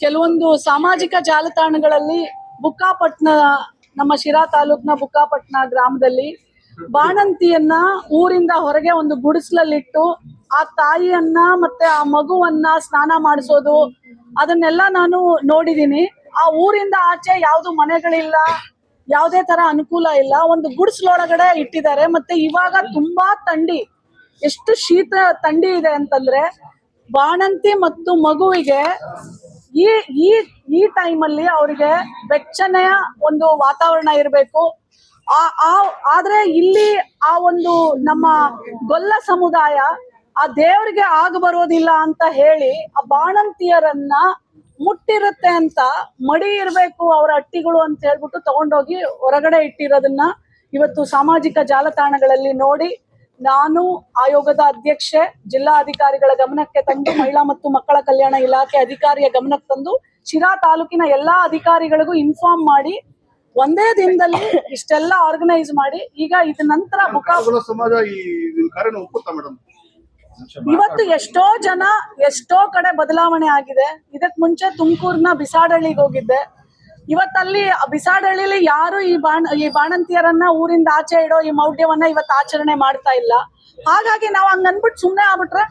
ಕೆಲವೊಂದು ಸಾಮಾಜಿಕ ಜಾಲತಾಣಗಳಲ್ಲಿ ಬುಕ್ಕಾಪಟ್ನ, ನಮ್ಮ ಶಿರಾ ತಾಲೂಕ್ನ ಬುಕ್ಕಾಪಟ್ನ ಗ್ರಾಮದಲ್ಲಿ ಬಾಣಂತಿಯನ್ನ ಊರಿಂದ ಹೊರಗೆ ಒಂದು ಗುಡಿಸ್ಲಲ್ಲಿಟ್ಟು ಆ ತಾಯಿಯನ್ನ ಮತ್ತೆ ಆ ಮಗುವನ್ನ ಸ್ನಾನ ಮಾಡಿಸೋದು, ಅದನ್ನೆಲ್ಲ ನಾನು ನೋಡಿದೀನಿ ಆ ಊರಿಂದ ಆಚೆ ಯಾವುದು ಮನೆಗಳಿಲ್ಲ, ಯಾವುದೇ ತರ ಅನುಕೂಲ ಇಲ್ಲ. ಒಂದು ಗುಡಿಸ್ಲೊಳಗಡೆ ಇಟ್ಟಿದ್ದಾರೆ. ಮತ್ತೆ ಇವಾಗ ತುಂಬಾ ತಂಡಿ, ಎಷ್ಟು ಶೀತ ತಂಡಿ ಇದೆ ಅಂತಂದ್ರೆ ಬಾಣಂತಿ ಮತ್ತು ಮಗುವಿಗೆ ಈ ಈ ಈ ಟೈಮಲ್ಲಿ ಅವರಿಗೆ ಬೆಚ್ಚನೆಯ ಒಂದು ವಾತಾವರಣ ಇರಬೇಕು. ಆ, ಆ- ಆದ್ರೆ ಇಲ್ಲಿ ಆ ಒಂದು ನಮ್ಮ ಗೊಲ್ಲ ಸಮುದಾಯ ಆ ದೇವರಿಗೆ ಆಗ ಬರೋದಿಲ್ಲ ಅಂತ ಹೇಳಿ ಆ ಬಾಣಂತಿಯರನ್ನ ಮುಟ್ಟಿರುತ್ತೆ ಅಂತ ಮಡಿ ಇರಬೇಕು ಅವರ ಅಟ್ಟಿಗಳು ಅಂತ ಹೇಳ್ಬಿಟ್ಟು ತಗೊಂಡೋಗಿ ಹೊರಗಡೆ ಇಟ್ಟಿರೋದನ್ನ ಇವತ್ತು ಸಾಮಾಜಿಕ ಜಾಲತಾಣಗಳಲ್ಲಿ ನೋಡಿ ನಾನು ಆಯೋಗದ ಅಧ್ಯಕ್ಷೆ ಜಿಲ್ಲಾ ಅಧಿಕಾರಿಗಳ ಗಮನಕ್ಕೆ ತಂದು ಮಹಿಳಾ ಮತ್ತು ಮಕ್ಕಳ ಕಲ್ಯಾಣ ಇಲಾಖೆ ಅಧಿಕಾರಿಯ ಗಮನಕ್ಕೆ ತಂದು ಶಿರಾ ತಾಲೂಕಿನ ಎಲ್ಲಾ ಅಧಿಕಾರಿಗಳಿಗೂ ಇನ್ಫಾರ್ಮ್ ಮಾಡಿ ಒಂದೇ ದಿನದಲ್ಲಿ ಇಷ್ಟೆಲ್ಲ ಆರ್ಗನೈಸ್ ಮಾಡಿ ಈಗ ಇದ ನಂತರ ಸಮಾಜ ಮೇಡಮ್ ಇವತ್ತು ಎಷ್ಟೋ ಜನ ಎಷ್ಟೋ ಕಡೆ ಬದಲಾವಣೆ ಆಗಿದೆ. ಇದಕ್ ಮುಂಚೆ ತುಮಕೂರ್ನ ಬಿಸಾಡಳ್ಳಿಗೆ ಹೋಗಿದ್ದೆ. ಇವತ್ತಲ್ಲಿ ಬಿಸಾಡಳ್ಳಿಲಿ ಯಾರು ಈ ಬಾಣ, ಈ ಬಾಣಂತಿಯರನ್ನ ಊರಿಂದ ಆಚೆ ಇಡೋ ಈ ಮೌಢ್ಯವನ್ನ ಇವತ್ತು ಆಚರಣೆ ಮಾಡ್ತಾ ಇಲ್ಲ. ಹಾಗಾಗಿ ನಾವು ಹಂಗ ಅನ್ಬಿಟ್ಟು ಸುಮ್ನೆ ಆಗ್ಬಿಟ್ರೆ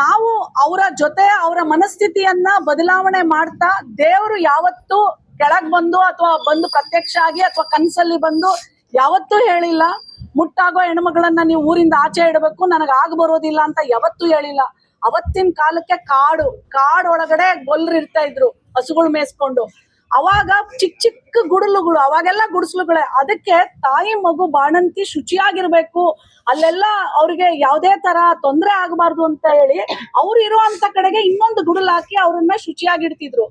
ನಾವು ಅವರ ಜೊತೆ ಅವರ ಮನಸ್ಥಿತಿಯನ್ನ ಬದಲಾವಣೆ ಮಾಡ್ತಾ ದೇವರು ಯಾವತ್ತು ಕೆಳಗ್ ಬಂದು ಅಥವಾ ಬಂದು ಪ್ರತ್ಯಕ್ಷ ಆಗಿ ಅಥವಾ ಕನಸಲ್ಲಿ ಬಂದು ಯಾವತ್ತೂ ಹೇಳಿಲ್ಲ, ಮುಟ್ಟಾಗೋ ಹೆಣ್ಮಗಳನ್ನ ನೀವು ಊರಿಂದ ಆಚೆ ಇಡಬೇಕು, ನನಗೆ ಆಗ ಬರೋದಿಲ್ಲ ಅಂತ ಯಾವತ್ತೂ ಹೇಳಿಲ್ಲ. ಅವತ್ತಿನ ಕಾಲಕ್ಕೆ ಕಾಡು, ಕಾಡೊಳಗಡೆ ಗೊಲ್ರು ಇರ್ತಾ ಇದ್ರು. ಹಸುಗಳು ಮೇಯಿಸ್ಕೊಂಡು. ಅವಾಗ ಚಿಕ್ಕ ಚಿಕ್ಕ ಗುಡಲುಗಳು, ಅವಾಗೆಲ್ಲ ಗುಡಿಸ್ಲುಗಳೇ. ಅದಕ್ಕೆ ತಾಯಿ ಮಗು ಬಾಣಂತಿ ಶುಚಿಯಾಗಿರ್ಬೇಕು. ಅಲ್ಲೆಲ್ಲ ಅವ್ರಿಗೆ ಯಾವುದೇ ತರ ತೊಂದರೆ ಆಗಬಾರ್ದು ಅಂತ ಹೇಳಿ ಅವ್ರು ಇರುವಂತ ಕಡೆಗೆ ಇನ್ನೊಂದು ಗುಡಲ್ ಹಾಕಿ ಅವ್ರನ್ನ ಶುಚಿಯಾಗಿಡ್ತಿದ್ರು.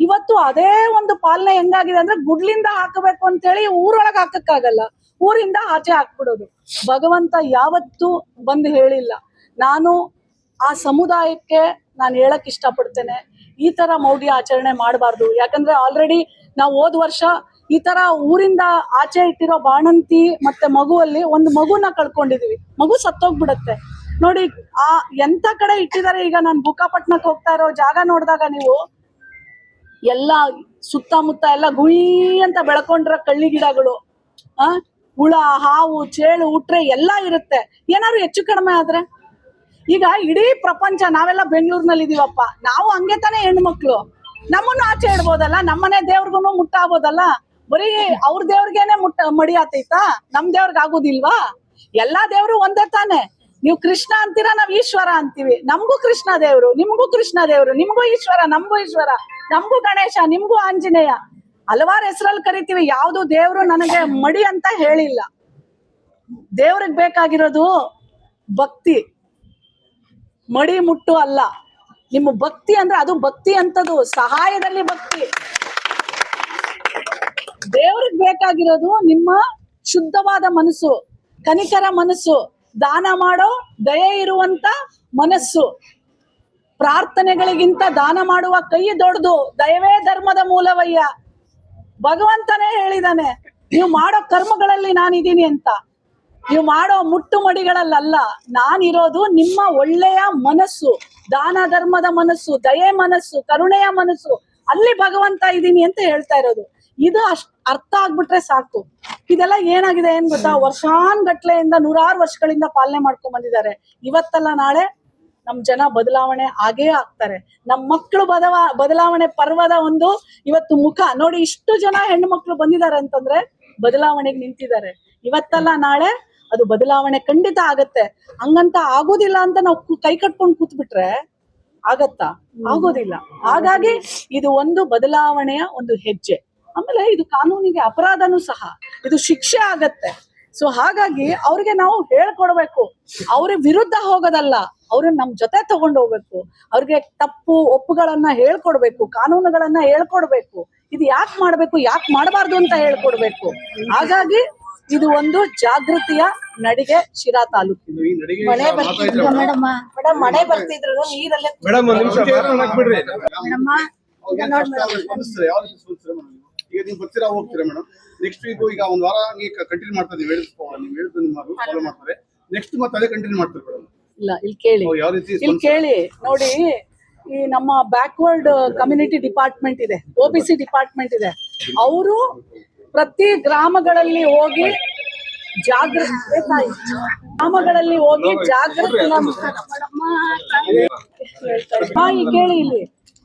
ಇವತ್ತು ಅದೇ ಒಂದು ಪಾಲನೆ ಹೆಂಗಾಗಿದೆ ಅಂದ್ರೆ ಗುಡ್ಲಿಂದ ಹಾಕಬೇಕು ಅಂತ ಹೇಳಿ ಊರೊಳಗೆ ಹಾಕಕ್ಕಾಗಲ್ಲ. ಊರಿಂದ ಆಚೆ ಹಾಕ್ಬಿಡೋದು. ಭಗವಂತ ಯಾವತ್ತೂ ಬಂದು ಹೇಳಿಲ್ಲ. ನಾನು ಆ ಸಮುದಾಯಕ್ಕೆ ನಾನು ಹೇಳಕ್ ಇಷ್ಟಪಡ್ತೇನೆ. ಈ ತರ ಮೌಢ್ಯ ಆಚರಣೆ ಮಾಡಬಾರ್ದು. ಯಾಕಂದ್ರೆ ಆಲ್ರೆಡಿ ನಾವು ಹೋದ್ ವರ್ಷ ಈ ತರ ಊರಿಂದ ಆಚೆ ಇಟ್ಟಿರೋ ಬಾಣಂತಿ ಮತ್ತೆ ಮಗುವಲ್ಲಿ ಒಂದು ಮಗುನ ಕಳ್ಕೊಂಡಿದೀವಿ. ಮಗು ಸತ್ತೋಗ್ಬಿಡತ್ತೆ. ನೋಡಿ, ಆ ಎಂತ ಕಡೆ ಇಟ್ಟಿದ್ದಾರೆ ಈಗ ನಾನು ಬುಕ್ಕಾಪಟ್ನಕ್ ಹೋಗ್ತಾ ಇರೋ ಜಾಗ ನೋಡಿದಾಗ ನೀವು, ಎಲ್ಲ ಸುತ್ತಮುತ್ತ ಎಲ್ಲ ಗುಯಿ ಅಂತ ಬೆಳ್ಕೊಂಡಿರೋ ಕಳ್ಳಿ ಗಿಡಗಳು, ಆ, ಹುಳ, ಹಾವು, ಚೇಳು, ಉಟ್ರೆ ಎಲ್ಲ ಇರುತ್ತೆ. ಏನಾದ್ರು ಹೆಚ್ಚು ಕಡಿಮೆ ಆದ್ರೆ? ಈಗ ಇಡೀ ಪ್ರಪಂಚ ನಾವೆಲ್ಲ ಬೆಂಗಳೂರಿನಲ್ಲಿ ಇದೀವಪ್ಪ. ನಾವು ಹಂಗೆ ತಾನೇ ಹೆಣ್ಮಕ್ಳು. ನಮ್ಮನ್ನು ಆಚೆ ಇಡ್ಬೋದಲ್ಲ? ನಮ್ಮನೆ ದೇವ್ರಿಗೂ ಮುಟ್ಟಾಗ್ಬೋದಲ್ಲ ಬರೀ ಅವ್ರ ದೇವ್ರಿಗೇನೆ ಮುಟ್ಟ, ಮಡಿ ಆತೈತಾ? ನಮ್ ದೇವ್ರಿಗೆ ಆಗೋದಿಲ್ವಾ? ಎಲ್ಲಾ ದೇವ್ರು ಒಂದೇ ತಾನೆ. ನೀವು ಕೃಷ್ಣ ಅಂತೀರಾ, ನಾವ್ ಈಶ್ವರ ಅಂತೀವಿ. ನಮಗೂ ಕೃಷ್ಣ ದೇವ್ರು, ನಿಮ್ಗೂ ಕೃಷ್ಣ ದೇವ್ರು, ನಿಮ್ಗೂ ಈಶ್ವರ, ನಮಗೂ ಈಶ್ವರ, ನಮಗೂ ಗಣೇಶ, ನಿಮ್ಗೂ ಆಂಜನೇಯ. ಹಲವಾರು ಹೆಸರಲ್ಲಿ ಕರಿತೀವಿ. ಯಾವ್ದು ದೇವ್ರು ನನಗೆ ಮಡಿ ಅಂತ ಹೇಳಿಲ್ಲ. ದೇವ್ರಿಗೆ ಬೇಕಾಗಿರೋದು ಭಕ್ತಿ. ಮಡಿ ಮುಟ್ಟು ಅಲ್ಲ. ನಿಮ್ಮ ಭಕ್ತಿ ಅಂದ್ರೆ ಅದು ಭಕ್ತಿ ಅಂತದು, ಸಹಾಯದಲ್ಲಿ ಭಕ್ತಿ. ದೇವ್ರಿಗೆ ಬೇಕಾಗಿರೋದು ನಿಮ್ಮ ಶುದ್ಧವಾದ ಮನಸ್ಸು, ಕನಿಕರ ಮನಸ್ಸು. ದಾನ ಮಾಡೋ ದಯೆ ಇರುವಂತ ಮನಸ್ಸು. ಪ್ರಾರ್ಥನೆಗಳಿಗಿಂತ ದಾನ ಮಾಡುವ ಕೈ ದೊಡ್ಡದು. ದಯವೇ ಧರ್ಮದ ಮೂಲವಯ್ಯ. ಭಗವಂತನೇ ಹೇಳಿದಾನೆ, ನೀವು ಮಾಡೋ ಕರ್ಮಗಳಲ್ಲಿ ನಾನಿದ್ದೀನಿ ಅಂತ. ನೀವು ಮಾಡೋ ಮುಟ್ಟು ಮಡಿಗಳಲ್ಲ ನಾನಿರೋದು ನಿಮ್ಮ ಒಳ್ಳೆಯ ಮನಸ್ಸು, ದಾನ ಧರ್ಮದ ಮನಸ್ಸು, ದಯೆ ಮನಸ್ಸು, ಕರುಣೆಯ ಮನಸ್ಸು, ಅಲ್ಲಿ ಭಗವಂತ ಇದ್ದೀನಿ ಅಂತ ಹೇಳ್ತಾ ಇರೋದು. ಇದು ಅಷ್ಟ್ ಅರ್ಥ ಆಗ್ಬಿಟ್ರೆ ಸಾಕು. ಇದೆಲ್ಲ ಏನಾಗಿದೆ ಏನ್ ಗೊತ್ತಾ? ವರ್ಷಾನ್ಗಟ್ಲೆಯಿಂದ ನೂರಾರು ವರ್ಷಗಳಿಂದ ಪಾಲನೆ ಮಾಡ್ಕೊಂಡ್ ಬಂದಿದ್ದಾರೆ. ಇವತ್ತಲ್ಲ ನಾಳೆ ನಮ್ ಜನ ಬದಲಾವಣೆ ಆಗೇ ಆಗ್ತಾರೆ. ನಮ್ ಮಕ್ಕಳು ಬದವ, ಬದಲಾವಣೆ ಪರ್ವದ ಒಂದು ಇವತ್ತು ಮುಖ. ನೋಡಿ, ಇಷ್ಟು ಜನ ಹೆಣ್ಣು ಮಕ್ಕಳು ಬಂದಿದ್ದಾರೆ ಅಂತಂದ್ರೆ ಬದಲಾವಣೆಗೆ ನಿಂತಿದ್ದಾರೆ. ಇವತ್ತಲ್ಲ ನಾಳೆ ಅದು ಬದಲಾವಣೆ ಖಂಡಿತ ಆಗತ್ತೆ. ಹಂಗಂತ ಆಗೋದಿಲ್ಲ ಅಂತ ನಾವು ಕು- ಕಟ್ಕೊಂಡು ಕೂತ್ಬಿಟ್ರೆ ಆಗತ್ತಾ? ಆಗೋದಿಲ್ಲ. ಹಾಗಾಗಿ ಇದು ಒಂದು ಬದಲಾವಣೆಯ ಒಂದು ಹೆಜ್ಜೆ. ಆಮೇಲೆ ಇದು ಕಾನೂನಿಗೆ ಅಪರಾಧನೂ ಸಹ. ಇದು ಶಿಕ್ಷೆ ಆಗತ್ತೆ. ಸೊ ಹಾಗಾಗಿ ಅವ್ರಿಗೆ ನಾವು ಹೇಳ್ಕೊಡ್ಬೇಕು. ಅವ್ರ ವಿರುದ್ಧ ಹೋಗೋದಲ್ಲ. ಅವ್ರನ್ನ ನಮ್ ಜೊತೆ ತಗೊಂಡು ಹೋಗ್ಬೇಕು. ಅವ್ರಿಗೆ ತಪ್ಪು ಒಪ್ಪುಗಳನ್ನ ಹೇಳ್ಕೊಡ್ಬೇಕು. ಕಾನೂನುಗಳನ್ನ ಹೇಳ್ಕೊಡ್ಬೇಕು. ಇದು ಯಾಕೆ ಮಾಡ್ಬೇಕು? ಯಾಕೆ ಮಾಡಬಾರ್ದು ಅಂತ ಹೇಳ್ಕೊಡ್ಬೇಕು. ಹಾಗಾಗಿ ಇದು ಒಂದು ಜಾಗೃತಿಯ ನಡಿಗೆ ಶಿರಾ ತಾಲೂಕು. ಮಳೆ ಬರ್ತಿದ್ರು ಮೇಡಮ್ ಮಳೆ ಬರ್ತಿದ್ರು ನೀರಲ್ಲೇ ಮೇಡಮ್ ಒಂದ್ ನಿಮಿಷ ಬಿಡ್ರಿ ಮೇಡಮ್ಮ ಈಗ ನೀವು ಬರ್ತೀರಾ ಹೋಗ್ತೀರಾ ಮೇಡಮ್? ನೆಕ್ಸ್ಟ್ ವೀಕ್ ಈಗ ಒಂದ್ ವಾರ ಕಂಟಿನ್ಯೂ ಮಾಡ್ತಾರೆ ನೀವು ಹೇಳಿದ ನೀವು ಹೇಳಿದ್ದು ನಿಮ್ಮ ಫಾಲೋ ಮಾಡ್ತಾರೆ. ನೆಕ್ಸ್ಟ್ ಮತ್ತೆ ಅದೇ ಕಂಟಿನ್ಯೂ ಮಾಡ್ತಾರೆ ಮೇಡಮ್? ಇಲ್ಲ ಇಲ್ಲಿ ಕೇಳಿ. ಯಾವ ರೀತಿ ಇಲ್ಲಿ ಕೇಳಿ. ನೋಡಿ ಈ ನಮ್ಮ ಬ್ಯಾಕ್ವರ್ಡ್ ಕಮ್ಯುನಿಟಿ ಡಿಪಾರ್ಟ್ಮೆಂಟ್ ಇದೆ. ಒ ಬಿ ಸಿ ಡಿಪಾರ್ಟ್ಮೆಂಟ್ ಇದೆ. ಅವರು ಪ್ರತಿ ಗ್ರಾಮಗಳಲ್ಲಿ ಹೋಗಿ ಜಾಗೃತಿ ಗ್ರಾಮಗಳಲ್ಲಿ ಹೋಗಿ ಜಾಗೃತಿ ಹಾ, ಕೇಳಿ ಇಲ್ಲಿ.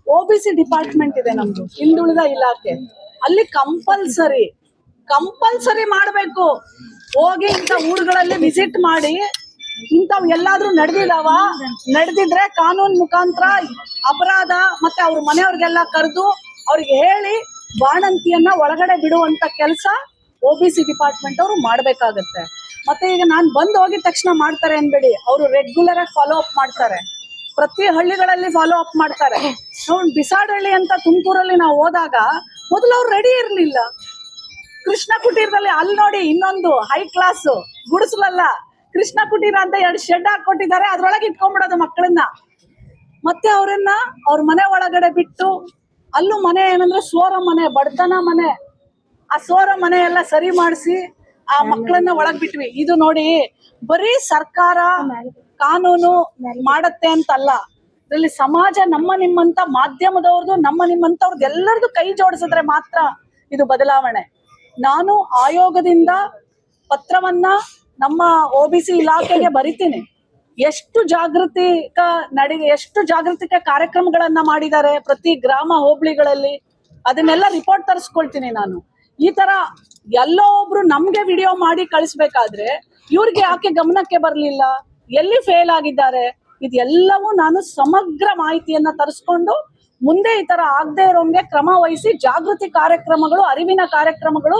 ಒ ಬಿ ಸಿ ಡಿಪಾರ್ಟ್ಮೆಂಟ್ ಇದೆ ನಮ್ದು, ಹಿಂದುಳಿದ ಇಲಾಖೆ. ಅಲ್ಲಿ ಕಂಪಲ್ಸರಿ ಕಂಪಲ್ಸರಿ ಮಾಡ್ಬೇಕು. ಹೋಗಿ ಇಂಥ ಊರುಗಳಲ್ಲಿ ವಿಸಿಟ್ ಮಾಡಿ, ಇಂಥವ್ ಎಲ್ಲಾದ್ರೂ ನಡೆದಿದಾವ, ನಡೆದಿದ್ರೆ ಕಾನೂನು ಮುಖಾಂತರ ಅಪರಾಧ ಮತ್ತೆ ಅವ್ರ ಮನೆಯವ್ರಿಗೆಲ್ಲ ಕರೆದು ಅವ್ರಿಗೆ ಹೇಳಿ ಬಾಣಂತಿಯನ್ನ ಒಳಗಡೆ ಬಿಡುವಂತ ಕೆಲಸ ಒ ಬಿ ಸಿ ಡಿಪಾರ್ಟ್ಮೆಂಟ್ ಅವರು ಮಾಡ್ಬೇಕಾಗತ್ತೆ. ಮತ್ತೆ ಈಗ ನಾನ್ ಬಂದು ಹೋಗಿದ ತಕ್ಷಣ ಮಾಡ್ತಾರೆ ಅನ್ಬೇಡಿ ಅವರು ರೆಗ್ಯುಲರ್ ಆಗಿ ಫಾಲೋ ಅಪ್ ಮಾಡ್ತಾರೆ. ಪ್ರತಿ ಹಳ್ಳಿಗಳಲ್ಲಿ ಫಾಲೋ ಅಪ್ ಮಾಡ್ತಾರೆ. ನಾವು ಬಿಸಾಡಹಳ್ಳಿ ಅಂತ ತುಮಕೂರಲ್ಲಿ ನಾವು ಹೋದಾಗ ಮೊದಲು ಅವ್ರು ರೆಡಿ ಇರ್ಲಿಲ್ಲ. ಕೃಷ್ಣ ಕುಟೀರದಲ್ಲಿ ಅಲ್ಲಿ ನೋಡಿ ಇನ್ನೊಂದು ಹೈ ಕ್ಲಾಸ್ ಗುಡಿಸ್ಲಲ್ಲ, ಕೃಷ್ಣ ಕುಟೀರ ಅಂತ ಎರಡು ಶೆಡ್ ಹಾಕೊಟ್ಟಿದ್ದಾರೆ ಅದ್ರೊಳಗೆ ಇಟ್ಕೊಂಡ್ಬಿಡೋದು ಮಕ್ಕಳನ್ನ ಮತ್ತೆ ಅವರನ್ನ ಅವ್ರ ಮನೆ ಒಳಗಡೆ ಬಿಟ್ಟು ಅಲ್ಲೂ ಮನೆ ಏನಂದ್ರೆ ಸೋರ ಮನೆ, ಬಡತನ ಮನೆ. ಆ ಸೋರ ಮನೆ ಎಲ್ಲ ಸರಿ ಮಾಡಿಸಿ ಆ ಮಕ್ಕಳನ್ನ ಒಳಗ್ ಬಿಟ್ವಿ. ಇದು ನೋಡಿ, ಬರೀ ಸರ್ಕಾರ ಕಾನೂನು ಮಾಡತ್ತೆ ಅಂತಲ್ಲ. ಇದರಲ್ಲಿ ಸಮಾಜ ನಮ್ಮ ನಿಮ್ಮಂತ ಮಾಧ್ಯಮದವ್ರದ್ದು ನಮ್ಮ ನಿಮ್ಮಂತವ್ರದ್ದು ಎಲ್ಲರದು ಕೈ ಜೋಡಿಸಿದ್ರೆ ಮಾತ್ರ ಇದು ಬದಲಾವಣೆ. ನಾನು ಆಯೋಗದಿಂದ ಪತ್ರವನ್ನ ನಮ್ಮ ಒ ಬಿ ಸಿ ಇಲಾಖೆಗೆ ಬರಿತೀನಿ. ಎಷ್ಟು ಜಾಗೃತಿಕ ನಡಿ ಎಷ್ಟು ಜಾಗೃತಿಕ ಕಾರ್ಯಕ್ರಮಗಳನ್ನ ಮಾಡಿದ್ದಾರೆ ಪ್ರತಿ ಗ್ರಾಮ ಹೋಬಳಿಗಳಲ್ಲಿ, ಅದನ್ನೆಲ್ಲ ರಿಪೋರ್ಟ್ ತರಿಸ್ಕೊಳ್ತೀನಿ ನಾನು. ಈ ತರ ಎಲ್ಲೋ ಒಬ್ರು ನಮ್ಗೆ ವಿಡಿಯೋ ಮಾಡಿ ಕಳಿಸ್ಬೇಕಾದ್ರೆ, ಇವ್ರಿಗೆ ಯಾಕೆ ಗಮನಕ್ಕೆ ಬರ್ಲಿಲ್ಲ? ಎಲ್ಲಿ ಫೇಲ್ ಆಗಿದ್ದಾರೆ? ಇದೆಲ್ಲವೂ ನಾನು ಸಮಗ್ರ ಮಾಹಿತಿಯನ್ನ ತರಿಸ್ಕೊಂಡು, ಮುಂದೆ ಈ ತರ ಆಗದೆ ಇರೋಂಗೆ ಕ್ರಮ ವಹಿಸಿ ಜಾಗೃತಿ ಕಾರ್ಯಕ್ರಮಗಳು, ಅರಿವಿನ ಕಾರ್ಯಕ್ರಮಗಳು